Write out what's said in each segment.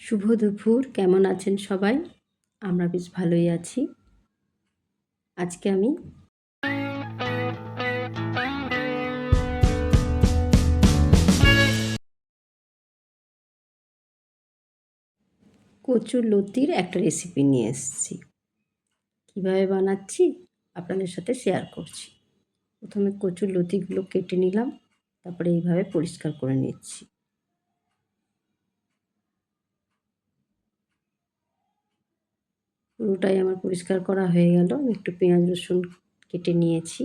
শুভ দুপুর। কেমন আছেন সবাই? আমরা বেশ ভালোই আছি। আজকে আমি কচুর লতির একটা রেসিপি নিয়ে এসেছি। কীভাবে বানাচ্ছি আপনাদের সাথে শেয়ার করছি। প্রথমে কচুর লতিগুলো কেটে নিলাম, তারপরে এইভাবে পরিষ্কার করে নিচ্ছি। পুরোটাই আমার পরিষ্কার করা হয়ে গেল। একটু পেঁয়াজ রসুন কেটে নিয়েছি।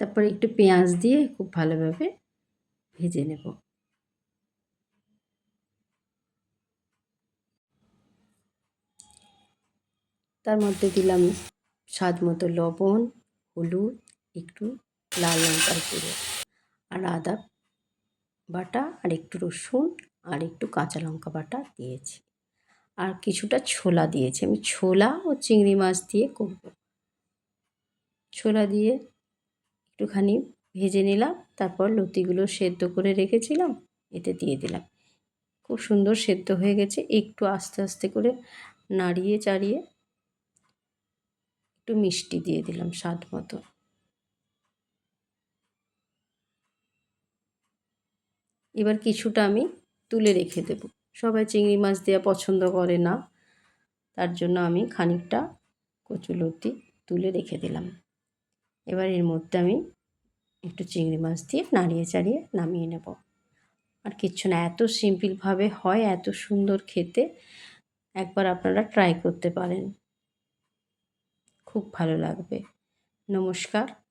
তারপরে একটু পেঁয়াজ দিয়ে খুব ভালোভাবে ভেজে নেব। তার মধ্যে দিলাম স্বাদ মতো লবণ, হলুদ, একটু লাল লঙ্কার গুঁড়ো আর আদা বাটা আর একটু রসুন আর একটু কাঁচা লঙ্কা বাটা দিয়েছি। আর কিছুটা ছোলা দিয়েছি। আমি ছোলা ও চিংড়ি মাছ দিয়ে করব। ছোলা দিয়ে একটুখানি ভেজে নিলাম, তারপর লতিগুলো সেদ্ধ করে রেখেছিলাম, এতে দিয়ে দিলাম। খুব সুন্দর সেদ্ধ হয়ে গেছে, একটু আস্তে আস্তে করে নাড়িয়ে চাড়িয়ে একটু মিষ্টি দিয়ে দিলাম স্বাদ মতো। এবার কিছুটা আমি তুলে রেখে দেব। সবাই চিংড়ি মাছ দেওয়া পছন্দ করে না, তার জন্য আমি খানিকটা কচুলতি তুলে রেখে দিলাম। এবার এর মধ্যে আমি একটু চিংড়ি মাছ দিয়ে নাড়িয়ে চাড়িয়ে নামিয়ে নেব। আর কিচ্ছু না, এত সিম্পলভাবে হয়, এত সুন্দর খেতে, একবার আপনারা ট্রাই করতে পারেন। খুব ভালো লাগবে। নমস্কার।